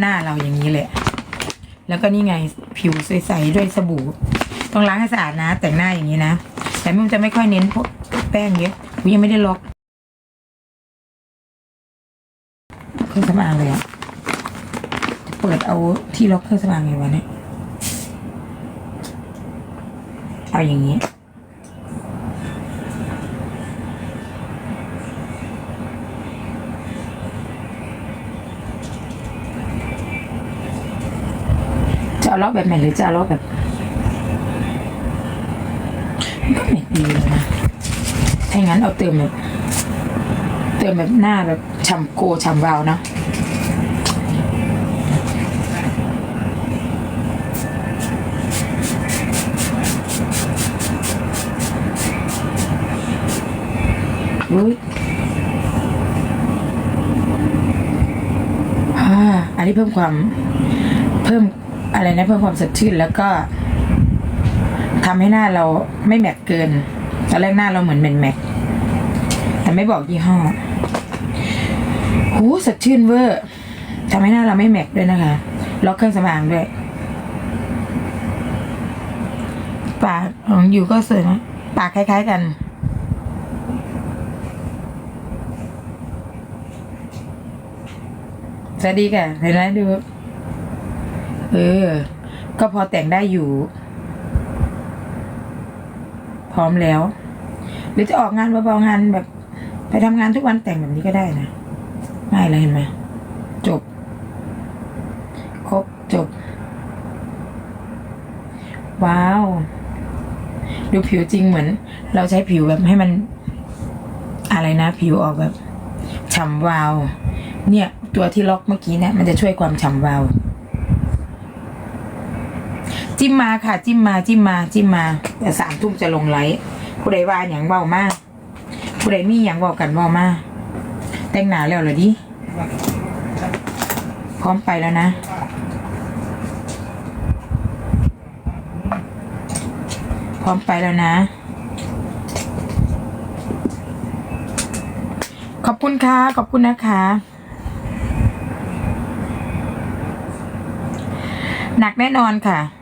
หน้าเราอย่างนี้เลยแล้วก็นี่ไงผิวใสๆด้วยสบู่ ต้องล้างให้สะอาดนะ แต่งหน้าอย่างนี้นะ แต่มันจะไม่ค่อยเน้นพวกแป้งเยอะกูยังไม่ได้ล็อกเครื่องสำอางเลยอะจะเปิดเอาที่ล็อกเครื่องสำอางไงวะเนี่ย เอาอย่างนี้ เอาล็อกแบบไหนหรือจะเอาล็อกแบบมันก็ไม่ดีเลยนะถ้าอย่างนั้นเอาเติมแบบเติมแบบหน้าแบบฉ่ำโกฉ่ำวาวเนาะอุ้ยอ่าอันนี้เพิ่มความเพิ่ม อะไรนะเพิ่มความสดชื่นแล้วก็ทำให้หน้าเราไม่แมตต์เกินตอนแรกหน้าเราเหมือนเป็นแมตต์แต่ไม่บอกยี่ห้อหูสดชื่นเวอร์ทำให้หน้าเราไม่แมตต์ด้วยนะคะล็อกเครื่องสำอางด้วยปากของอยู่ก็สวยนะปากคล้าย ๆกันสวัสดีค่ะเห็นไหมดู เออ ก็พอแต่งได้อยู่ พร้อมแล้ว หรือจะออกงานเบาๆงานแบบ ไปทำงานทุกวันแต่งแบบนี้ก็ได้นะง่ายเลยเห็นไหมจบ ครบจบ ว้าว ดูผิวจริงเหมือน เราใช้ผิวแบบให้มัน อะไรนะ ผิวออกแบบฉ่ำวาว เนี่ย ตัวที่ล็อกเมื่อกี้เนี่ยมันจะช่วยความฉ่ำวาว จิ้มมาค่ะ จิ้มมาจิ้มมาจิ้มมาแต่สามทุ่มจะลงไลฟ์ผู้ใดว่าอย่างเบามากผู้ใดมีอย่างเบากันเบามากแต่งหนาแล้วเหรอดิพร้อมไปแล้วนะพร้อมไปแล้วนะ ขอบคุณค่ะ ขอบคุณนะคะ หนักแน่นอนค่ะ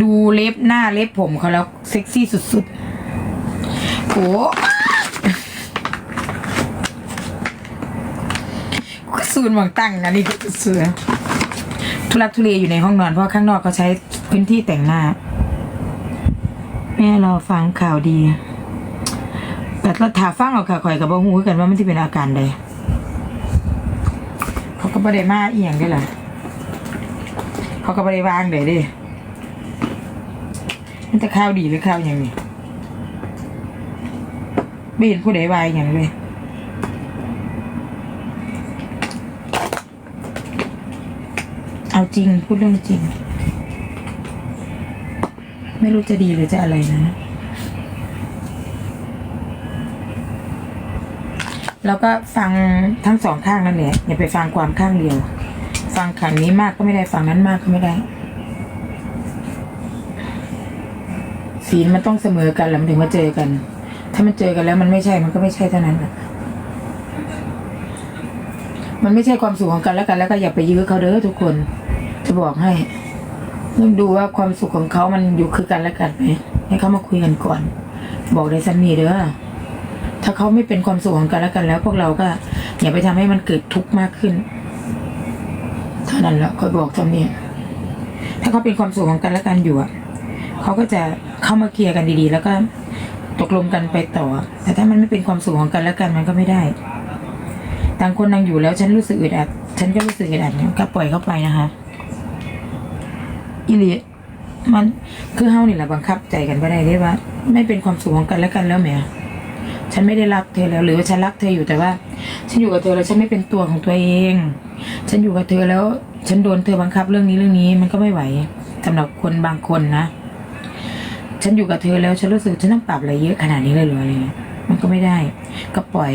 ดูเล็บหน้าเล็บผมเขาแล้วเซ็กซี่สุดๆโอ้ก็ซูนหวังตั้งนะนี่ก็เสือทุลักทุเลอยู่ในห้องนอนเพราะข้างนอกเขาใช้พื้นที่แต่งหน้า แม่เราฟังข่าวดี แต่เราถาฟังเอาค่ะข่อยกับบ่ฮู้คือกันว่ามันที่เป็นอาการใดเขาก็บ่ได้มาเอียงได้ล่ะเขาก็บ่ได้วางเลยดิ มันจะข้าวดีหรือข้าวหยังนี่ไม่เห็นผู้ใดวายอย่างเลยเอาจริงพูดเรื่องจริง ไม่รู้จะดีหรือจะอะไรนะ แล้วก็ฟังทั้งสองข้างนั่นแหละอย่าไปฟังความข้างเดียว ฟังขังนี้มากก็ไม่ได้ฟังนั้นมากก็ไม่ได้ ศีลมันต้องเสมอกันแล้วมันถึงมาเจอกัน ถ้ามันเจอกันแล้วมันไม่ใช่มันก็ไม่ใช่เท่านั้นน่ะมันไม่ใช่ความสุขของกันและกันแล้วก็อย่าไปยื้อเขาเด้อทุกคน จะบอกให้ต้องดูว่าความสุขของเขามันอยู่คือกันและกันไหมให้เขามาคุยกันก่อน บอกได้สันนีเด้อถ้าเขาไม่เป็นความสุขของกันและกัน แล้วพวกเราก็อย่าไปทำให้มันเกิดทุกข์มากขึ้นเท่านั้นแหละคอยบอกจำเนี่ถ้าเขาเป็นความสุขของกันและกันอยู่อะเขาก็จะ เข้ามาเคลียร์กันดีๆ แล้วก็ตกลงกันไปต่อ แต่ถ้ามันไม่เป็นความสุขของกันและกันมันก็ไม่ได้ ต่างคนต่างอยู่แล้วฉันรู้สึกอึดอัด ฉันก็รู้สึกอึดอัดก็ปล่อยเข้าไปนะคะอิลิมันคือเฮานี่แหละบังคับใจกันไม่ได้ได้ว่า ไม่เป็นความสุขของกันและกันแล้วแหมฉันไม่ได้รักเธอแล้วหรือว่าฉันรักเธออยู่แต่ว่า ฉันอยู่กับเธอแล้วฉันไม่เป็นตัวของตัวเอง ฉันอยู่กับเธอแล้ว ฉันโดนเธอบังคับเรื่องนี้เรื่องนี้มันก็ไม่ไหวสำหรับคนบางคนนะ ฉันอยู่กับเธอแล้วฉันรู้สึกฉันต้องปรับอะไรเยอะขนาดนี้เลยเหรออะไรเงี้ยมันก็ไม่ได้ ก็ปล่อย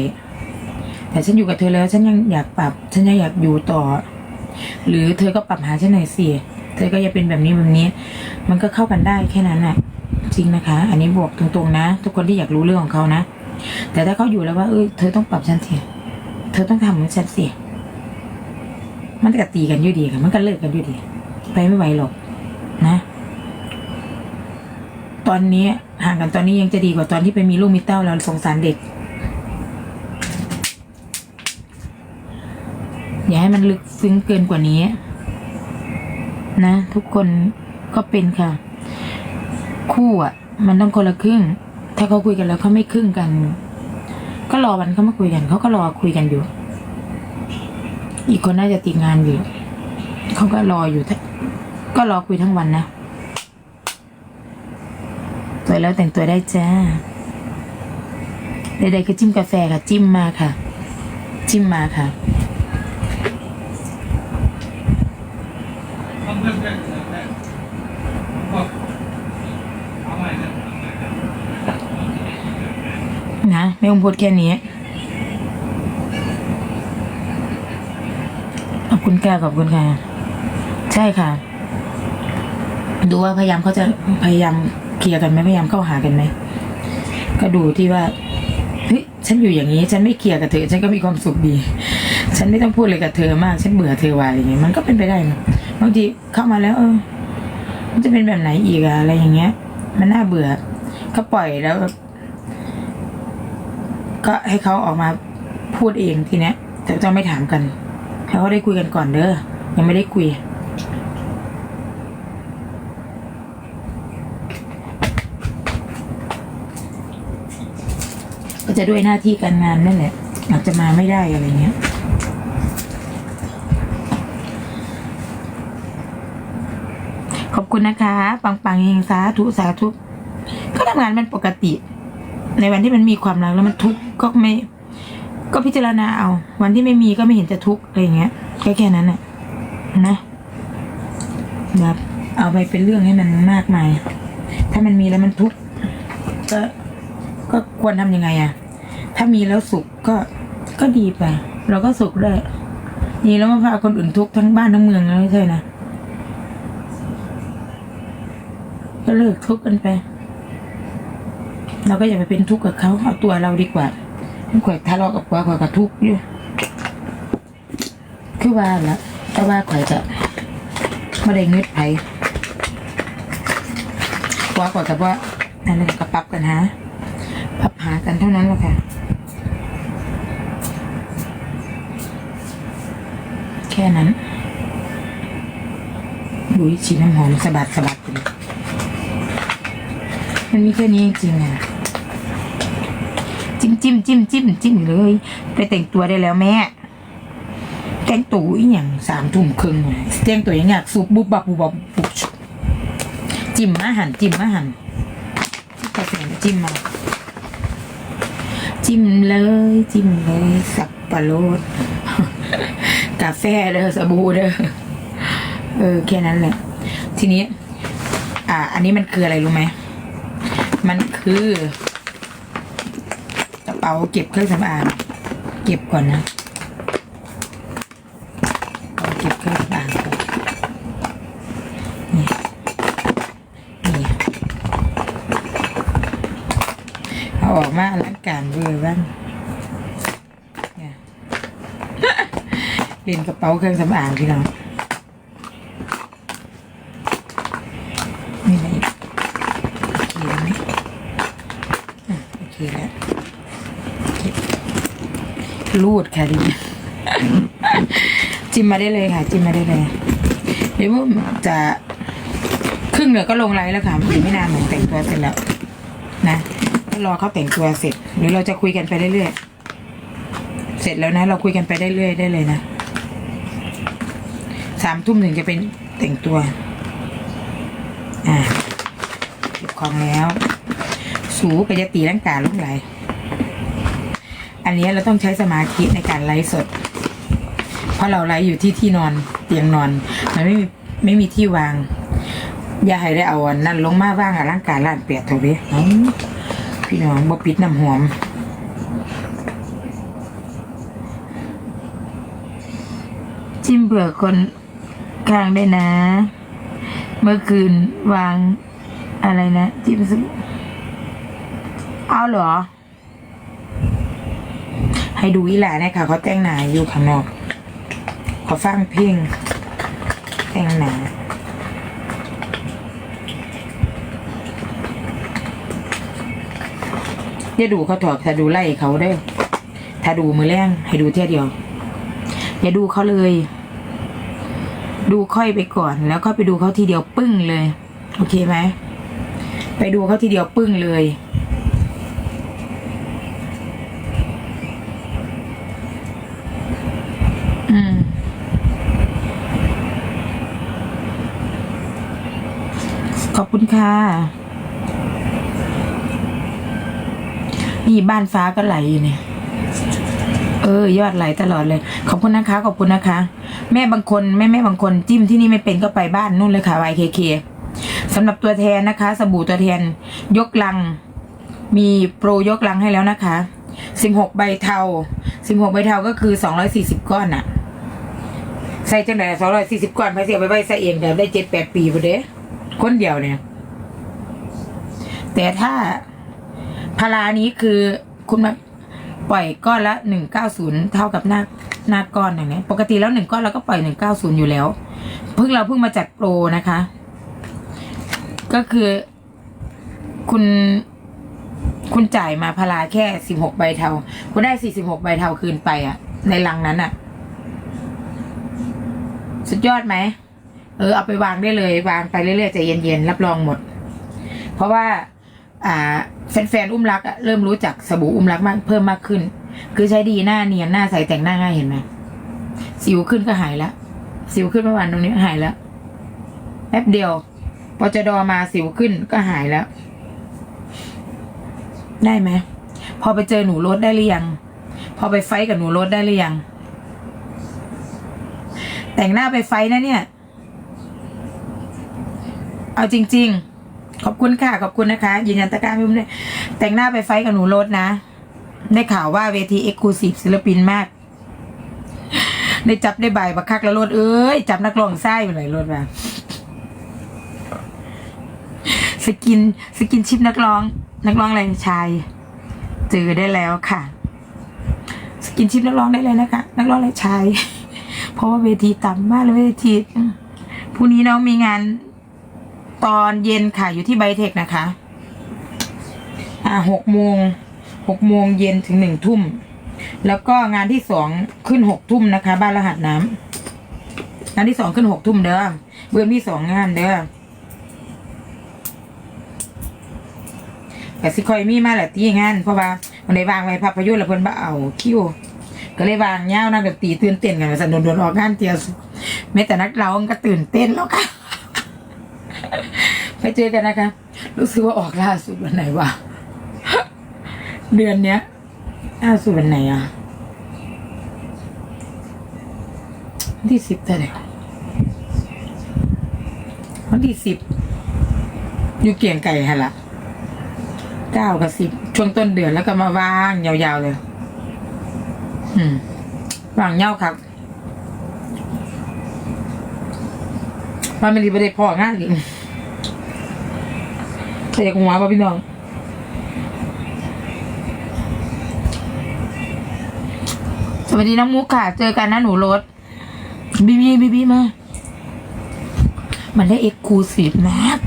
แต่ฉันอยู่กับเธอแล้วฉันยังอยากปรับ ฉันยังอยากอยู่ต่อ หรือเธอก็ปรับหาฉันหน่อยสิเธอก็อย่าเป็นแบบนี้แบบนี้ มันก็เข้ากันได้แค่นั้นน่ะจริงนะคะ อันนี้บอกตรงๆนะ ทุกคนที่อยากรู้เรื่องของเขานะ แต่ถ้าเขาอยู่แล้วว่าเอ้ยเธอต้องปรับฉันสิเธอต้องทำเหมือนฉันสิมันก็ตีกันอยู่ดีค่ะ มันก็เลิกกันอยู่ดี ไปไม่ไหวหรอกนะ ตอนนี้ห่างกันตอนนี้ยังจะดีกว่าตอนที่ไปมีลูกมีเต้าเราสงสารเด็ก อย่าให้มันลึกซึ้งเกินกว่านี้ นะ ทุกคนก็เป็นค่ะ คู่อะ มันต้องคนละครึ่ง ถ้าเขาคุยกันแล้วเขาไม่ครึ่งกัน ก็รอวันเขามาคุยกันเขาก็รอคุยกันอยู่ อีกคนน่าจะติดงานอยู่เขาก็รออยู่ทั้งก็รอคุยทั้งวันนะ วยแล้วแต่งตัวได้จ้าใดๆก็จิ้มกาแฟค่ะ จิ้มมาค่ะ จิ้มมาค่ะนะไม่ต้องพูดแค่นี้ ขอบคุณค่ะขอบคุณค่ะ ใช่ค่ะ ดูว่าพยายามเขาจะพยายาม ลียร์กันไหมพยายามเข้าหากันไหมก็ดูที่ว่าเฮ้ยฉันอยู่อย่างนี้ ฉันไม่เคลียร์กับเธอ ฉันก็มีความสุขดี ฉันไม่ต้องพูดเลยกับเธอมาก ฉันเบื่อเธอว่าอะไรอย่างเงี้ยมันก็เป็นไปได้นะบางทีเข้ามาแล้ว เออ มันจะเป็นแบบไหนอีกอะอะไรอย่างเงี้ย มันน่าเบื่อ ก็ปล่อยแล้ว ก็ให้เขาออกมาพูดเองทีเนี้ยแต่จะไม่ถามกันให้เขาได้คุยกันก่อนเด้อยังไม่ได้คุย ก็ จะด้วยหน้าที่การงานนั่นแหละอาจจะมาไม่ได้อะไรเงี้ยขอบคุณนะคะปังปังเองสาธุสาธุก็ทำงานมันปกติ ในวันที่มันมีความรักแล้วมันทุกข์ก็ไม่ ก็พิจารณาเอา วันที่ไม่มีก็ไม่เห็นจะทุกข์อะไรเงี้ยแค่แค่นั้นแหละนะแบบเอาไปเป็นเรื่องให้มันมากมาย ถ้ามันมีแล้วมันทุกข์ก็ก็ควรทำยังไงอะ ถ้ามีแล้วสุขก็ก็ดีไป เราก็สุขด้ยีแล้วมาพาคนอื่นทุกข์ทั้งบ้านทั้งเมืองแล้วไม่ใช่นะก็เลิกทุกข์กันไป เราก็อย่าไปเป็นทุกข์กับเขาเอาตัวเราดีกว่าไม่ข่อยทะเลาะกับผัวข่อยกับทุกข์อยู่คือว่าละแต่ว่าข่อยจะไม่ได้เงืดไผผัวข่อยกับว่านั่นแหละก็ปรับกันหา ปรับหากันเท่านั้นแหละค่ะแค่นั้นดูฉีดน้ำหอมสะบัดสะบัดไปเลยมันมีแค่นี้จริงๆอะจิ้มจิ้มจิ้มจิ้มจิ้มเลย ไปแต่งตัวได้แล้วแม่แต่งตัวอีหยังสามทุ่มครึ่งเลยแต่งตัวอย่างเงี้ยสุบบุบบับบุบบับบุบจิ้มมาหันจิ้มมาหันกาแฟจิ้มมา จิ้มเลย จิ้มเลย สับปะรดกาแฟเด้อสบู่เด้อเออแค่นั้นแหละ ทีนี้ อ่า อันนี้มันคืออะไรรู้ไหมมันคือกระเป๋าเก็บเครื่องสำอางเก็บก่อนนะเอาเก็บเครื่องสำอางก่อนนี่นี่เอาออกมาอลัง การเวอร์บ้างเนี่ยเห็นกระเป๋าเครื่องสำอางพี่น้องนี่อะไรอีกโอเคไหมอะโอเคแล้วรูดค่ะดิจิ้มมาได้เลยค่ะ จิ้มมาได้เลย เดี๋ยวจะครึ่งเหลือก็ลงไลน์แล้วค่ะอีกไม่นานหนูแต่งตัวเสร็จแล้วนะ รอเขาแต่งตัวเสร็จ หรือเราจะคุยกันไปเรื่อยๆเสร็จแล้วนะ เราคุยกันไปได้เรื่อยได้เลยนะสามทุ่มถึงจะเป็นแต่งตัว อ่าเก็บของแล้ว สูไปจะตีร่างกายลงไหลอันนี้เราต้องใช้สมาธิในการไลฟ์สด เพราะเราไลฟ์อยู่ที่ที่นอนเตียงนอน มันไม่มีไม่มีที่วาง อย่าให้ได้เอาอันนั่นลงมาว่างอะร่างกายล้านเปียกเถอะเว้ยเอ้ พี่น้องบ่ปิดน้ำหอมจิ้มเบื่อคนกลางได้นะ เมื่อคืนวางอะไรนะ จิ้มสบู่เอาเหรอ ให้ดูอีหลาเนี่ยค่ะเขาแต่งหน้าอยู่ข้างนอกขอฟังเพลงแต่งหนา อย่าดูเขาถอดถ้าดูไล่เขาได้ถ้าดูมือแรงให้ดูเท่เดียว อย่าดูเขาเลย ดูค่อยไปก่อน แล้วก็ไปดูเขาทีเดียวปึ้งเลย โอเคไหมไปดูเขาทีเดียวปึ้งเลย อืมขอบคุณค่ะ นี่บ้านฟ้าก็ไหลอยู่เนี่ย เออ ยอดไหลตลอดเลย ขอบคุณนะคะ ขอบคุณนะคะ แม่บางคนแม่แม่บางคนจิ้มที่นี่ไม่เป็นก็ไปบ้านนู่นเลยค่ะ YKK สำหรับตัวแทนนะคะ สบู่ตัวแทน ยกลัง มีโปรยกลังให้แล้วนะคะสิบหกใบเทาสิบหกใบเทาก็คือสองร้อยสี่สิบก้อนอะใส่จังไหนสองร้อยสี่สิบก้อนไปเสียไปใบใส่เองแต่ได้เจ็ดแปดปีพอเด้คนเดียวเนี่ย แต่ถ้า พารานี้คือคุณมาปล่อยก้อนละหนึ่งเก้าศูนย์เท่ากับหน้าหน้าก้อนอย่างนี้ปกติแล้วหนึ่งก้อนเราก็ปล่อยหนึ่งเก้าศูนย์อยู่แล้ว เพิ่งเราเพิ่งมาจัดโปรนะคะ ก็คือ คุณ คุณจ่ายมาพาราแค่สิบหกใบเทาคุณได้สี่สิบหกใบเทาคืนไปอะในลังนั้นอะสุดยอดไหมเออเอาไปวางได้เลย วางไปเรื่อยๆใจเย็นๆรับรองหมด เพราะว่า อ่าแฟนๆอุ้มรักอะเริ่มรู้จักสบู่อุ้มรักมากเพิ่มมากขึ้น คือใช้ดีหน้าเนียนหน้าใสแต่งหน้าง่ายเห็นไหมสิวขึ้นก็หายแล้วสิวขึ้นเมื่อวานตรงนี้หายแล้วแป๊บเดียวพอจะดอมาสิวขึ้นก็หายแล้ว ได้ไหมพอไปเจอหนูรถได้หรือยัง พอไปไฟกับหนูรถได้หรือยัง แต่งหน้าไปไฟนะเนี่ย เอาจริง ๆ ขอบคุณค่ะ ขอบคุณนะคะ ยืนยันตะกร้าไม่อุ้มด้วยแต่งหน้าไปไฟกับหนูรถนะ ได้ข่าวว่าเวทีเอ็กซ์คลูซีฟศิลปินมาก ได้จับได้ใบบักคักแล้วรถเอ้ย จับนักร้องไส้ไปเลยรถมาสกินสกินชิปนักร้อง นักร้องอะไรชายเจอได้แล้วค่ะ สกินชิปนักร้องได้เลยนะคะ นักร้องอะไรชายเพราะว่าเวทีต่ำมากเลยเวทีพรุ่งนี้น้องมีงาน ตอนเย็นค่ะอยู่ที่ไบเทคนะคะ อ่าหกโมงหกโมงเย็นถึงหนึ่งทุ่ม แล้วก็งานที่สองขึ้นหกทุ่มนะคะ บ้านรหัสน้ำงานที่สองขึ้นหกทุ่มเด้อเบื้องที่สองงานเด้อแต่สิคอยมีมาแหละตีงาน เพราะว่าวันไหนวางไว้ภาพยนตร์แล้วเพิ่นบ่เอาคิวก็เลยวางเงานักดนตรีตื่นเต้นกันว่าสันโดนออกงานเตียแม้แต่นักร้องก็ตื่นเต้นแล้วค่ะ ไปเจอกันนะคะ รู้สึกว่าออกล่าสุดวันไหนวะ เดือนเนี้ยล่าสุดวันไหนอะวันที่สิบเท่าไหร่วันที่สิบอยู่เกียงไก่ฮะละเก้ากับสิบช่วงต้นเดือนแล้วก็มาว่างยาวๆเลย อืมว่างเงาครับมันไม่ได้ไปได้พองานอีก เตะหัวป่ะพี่น้องสวัสดีน้องมุกค่ะ เจอกันนะหนูรถบีบีบีบีมา มันได้เอ็กซ์คลูซีฟมาก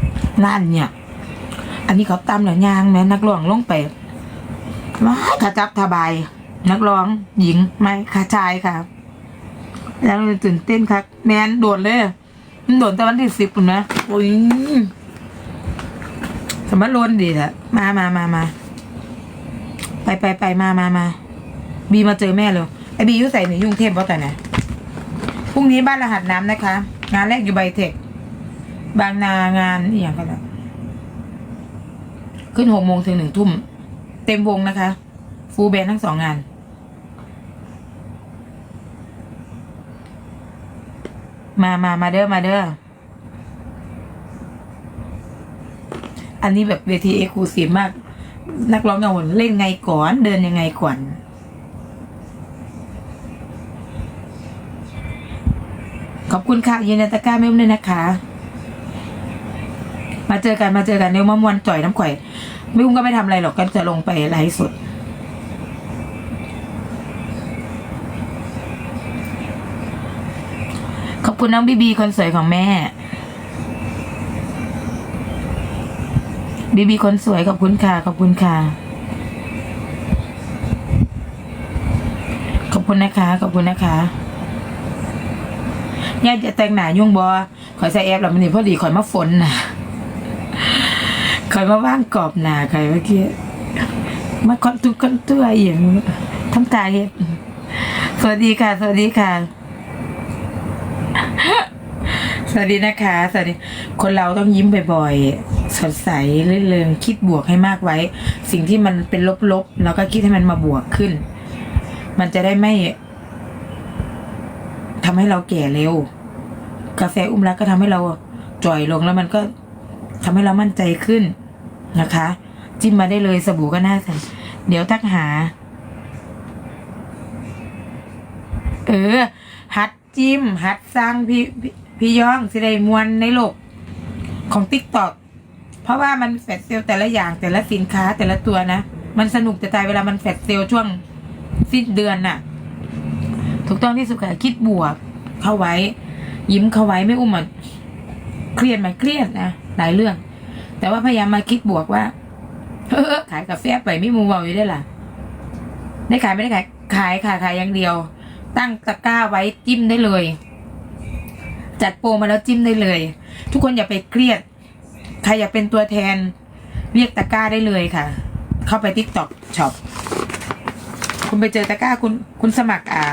ร้านเนี่ย อันนี้เขาตำเหลือยางแม่นักร้องลงไปว้าขาจับทบาย นักร้องหญิงไม่ขาชายค่ะ แล้วตื่นเต้นครับแมนโดดเลย มันโดดแต่วันที่สิบปุ่นนะโอ้ย สมมติล้นดีแหละมามามามาไปไปไปมามามาบีมาเจอแม่เลยไอบีอยุ่ใส่หนูยุ่งเทพเพราะแต่ไหนพรุ่งนี้บ้านรหัสน้ำนะคะ งานแรกอยู่ไบเทคบางนางานอย่างกันละขึ้นหกโมงถึงหนึ่งทุ่ม เต็มวงนะคะ ฟูลแบนทั้งสองงาน มามามาเด้อมาเด้อ อันนี้แบบเวทีเอกูซีมาก นักร้องเงาหนเล่นไงก่อน เดินยังไงก่อนขอบคุณค่ะยืนยันตะก้าไม่มด้วยนะคะ มาเจอกันมาเจอกันเดี๋ยวมามวนจ่อยน้ำข่อย ไม่อุ้มก็ไม่ทำอะไรหรอกก็จะลงไปไลฟ์สดมคุณน้องบีบีคนสวยของแม่ บีบีคนสวยขอบคุณค่ะ ขอบคุณค่ะ ขอบคุณนะคะ ขอบคุณนะคะย่าจะแต่งหน้ายุ่งบอขอยใส่แอปแล้วมันนี่พอดีขอยมาฝนนะขอยมาว่างกรอบหนาใครเมื่อกี้มาคอนตุกคอนตัวอย่างทำตาเฮ็ดสวัสดีค่ะ สวัสดีค่ะ สวัสดีนะคะ สวัสดี คนเราต้องยิ้มบ่อยๆ สดใสเรื่นเริงคิดบวกให้มากไว้ สิ่งที่มันเป็นลบๆเราก็คิดให้มันมาบวกขึ้น มันจะได้ไม่ทำให้เราแก่เร็ว กาแฟอุ้มรักก็ทำให้เราจ่อยลงแล้วมันก็ทำให้เรามั่นใจขึ้นนะคะ จิ้มมาได้เลยสบู่ก็น่าใส่เดี๋ยวทักหา เออ หัดจิ้ม หัดสร้างพี่พี่ย่องสิได้มวลในโลกของติ๊กตอก เพราะว่ามันแฟดเซลแต่ละอย่างแต่ละสินค้าแต่ละตัวนะ มันสนุกจะตายเวลามันแฟดเซลช่วงสิ้นเดือนน่ะ ถูกต้องที่สุดค่ะคิดบวก เข้าไว้ ยิ้มเข้าไว้ไม่อุ้มอะเครียดไหมเครียดนะหลายเรื่อง แต่ว่าพยายามมาคิดบวกว่าเฮ้อขายกาแฟไปไม่มูเบาอยู่ได้ล่ะได้ขายไม่ได้ขายขายค่ะขายอย่างเดียว ตั้งตะกร้าไว้จิ้มได้เลย จัดโปรมาแล้วจิ้มได้เลย ทุกคนอย่าไปเครียด ใครอยากเป็นตัวแทนเรียกตะกร้าได้เลยค่ะ เข้าไปทิกตอกช็อปคุณไปเจอตะกร้าคุณคุณสมัครอ่า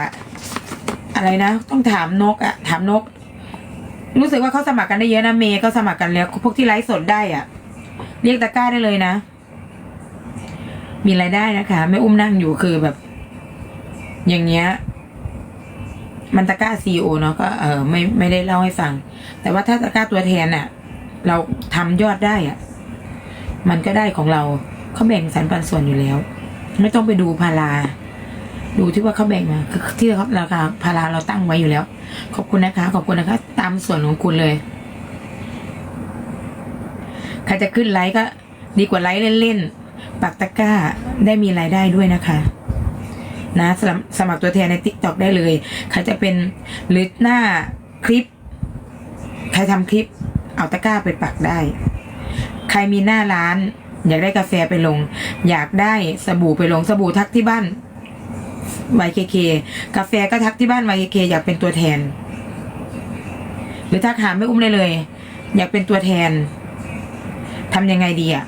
อะไรนะ ต้องถามนกอะถามนก รู้สึกว่าเขาสมัครกันได้เยอะนะเมย์ก็สมัครกันแล้วพวกที่ไลฟ์สดได้อะ เรียกตะกร้าได้เลยนะ มีรายได้นะคะไม่อุ้มนั่งอยู่คือแบบ อย่างเงี้ยมันตะกร้าซีโอเนาะก็เออไม่ไม่ได้เล่าให้ฟัง แต่ว่าถ้าตะกร้าตัวแทนอะ เราทำยอดได้อะมันก็ได้ของเราเขาแบ่งสรรปันส่วนอยู่แล้ว ไม่ต้องไปดูพาราดูที่ว่าเขาแบ่งมาคือที่เขาราคาพาราเราตั้งไว้อยู่แล้ว ขอบคุณนะคะ ขอบคุณนะคะ ตามส่วนของคุณเลยใครจะขึ้นไลค์ก็ ดีกว่าไลค์เล่นๆปักตะกร้าได้มีรายได้ด้วยนะคะนะสมัครสมัครตัวแทนใน t ิ k t o k ได้เลย ใครจะเป็นหรือหน้าคลิป ใครทำคลิป เอาตะกร้าไปปักได้ ใครมีหน้าร้าน อยากได้กาแฟไปลง อยากได้สบู่ไปลงสบู่ทักที่บ้าน YKK กาแฟก็ทักที่บ้าน YKK อยากเป็นตัวแทน หรือทักหาไม่อุ้มได้เลย อยากเป็นตัวแทนทำยังไงดีอะ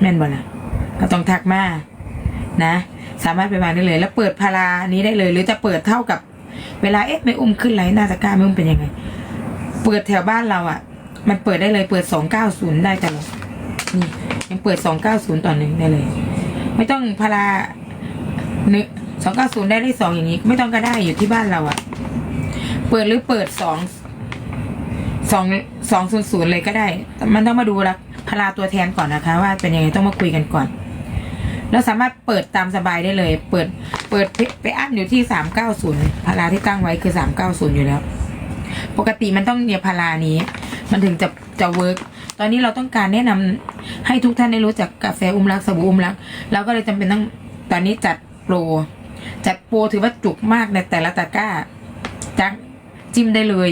แม่นบ่ล่ะก็ต้องทักมานะ สามารถไปมาได้เลย แล้วเปิดพารานี้ได้เลย หรือจะเปิดเท่ากับเวลาเอ๊ะไม่อุ้มขึ้นไลน์หน้าตะกร้าไม่อุ้มเป็นยังไง เปิดแถวบ้านเราอะ่ะ มันเปิดได้เลยเปิดสองเก้าศูนย์ได้ตลอดนี่ยังเปิดสองเก้าศูนย์ต่อหนึ่งได้เลย ไม่ต้องพาราหนึ่งสองเก้าศูนย์ได้ได้สองอย่างนี้ ไม่ต้องก็ได้อยู่ที่บ้านเราอะ่ะ เปิดหรือเปิดสองสองสองศูนย์ศูนย์เลยก็ได้ มันต้องมาดูละพาราตัวแทนก่อนนะคะ ว่าเป็นยังไงต้องมาคุยกันก่อนแล้วสามารถเปิดตามสบายได้เลย เปิด เปิดไปอั้นอยู่ที่สามเก้าศูนย์พาราที่ตั้งไว้คือสามเก้าศูนย์อยู่แล้ว ปกติมันต้องเนี่ยพารานี้ มันถึงจะจะเวิร์กตอนนี้เราต้องการแนะนำให้ทุกท่านได้รู้จักกาแฟอุ้มรักสบู่อุ้มรักเราก็เลยจำเป็นต้องตอนนี้จัดโปรจัดโปรถือว่าจุกมากในแต่ละตะกร้าจักจิ้มได้เลย